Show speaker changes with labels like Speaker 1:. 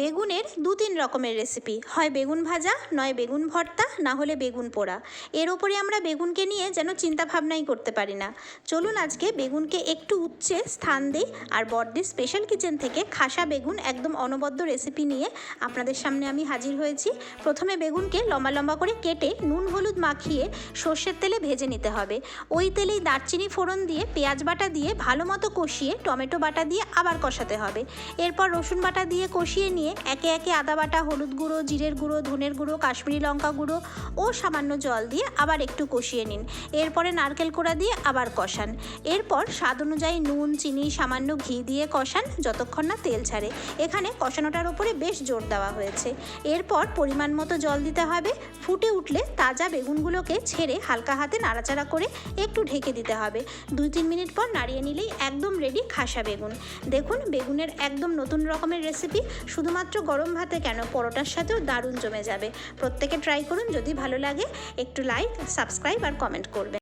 Speaker 1: বেগুনের দু তিন রকমের রেসিপি হয় বেগুন ভাজা, নয় বেগুন ভর্তা, না হলে বেগুন পোড়া। এর ওপরে আমরা বেগুনকে নিয়ে যেন চিন্তা ভাবনাই করতে পারি না। চলুন আজকে বেগুনকে একটু উচ্চে স্থান দিই আর বর্দির স্পেশাল কিচেন থেকে খাসা বেগুন একদম অনবদ্য রেসিপি নিয়ে আপনাদের সামনে আমি হাজির হয়েছি। প্রথমে বেগুনকে লম্বা লম্বা করে কেটে নুন হলুদ মাখিয়ে সর্ষের তেলে ভেজে নিতে হবে। ওই তেলেই দারচিনি ফোড়ন দিয়ে, পেঁয়াজ বাটা দিয়ে ভালো মতো কষিয়ে টমেটো বাটা দিয়ে আবার কষাতে হবে। এরপর রসুন বাটা দিয়ে কষিয়ে নিয়ে একে একে আদা বাটা হলুদ গুঁড়ো, জিরের গুঁড়ো, ধনের গুঁড়ো, কাশ্মীরি লঙ্কা গুঁড়ো ও সামান্য জল দিয়ে আবার একটু কষিয়ে নিন। এরপরে নারকেল কোড়া দিয়ে আবার কষান। এরপর স্বাদ অনুযায়ী নুন, চিনি, সামান্য ঘি দিয়ে কষান যতক্ষণ না তেল ছাড়ে। এখানে কষানোটার ওপরে বেশ জোর দেওয়া হয়েছে। এরপর পরিমাণ মতো জল দিতে হবে। ফুটে উঠলে তাজা বেগুনগুলোকে ছেড়ে হালকা হাতে নাড়াচাড়া করে একটু ঢেকে দিতে হবে। দুই তিন মিনিট পর নাড়িয়ে নিলেই একদম রেডি খাসা বেগুন। দেখুন, বেগুনের একদম নতুন রকমের রেসিপি শুধুমাত্র গরম ভাতে কেন? পরোটার সাথেও দারুণ জমে যাবে। প্রত্যেকে ট্রাই করুন, যদি ভালো লাগে, একটু লাইক সাবস্ক্রাইব আর কমেন্ট করবেন।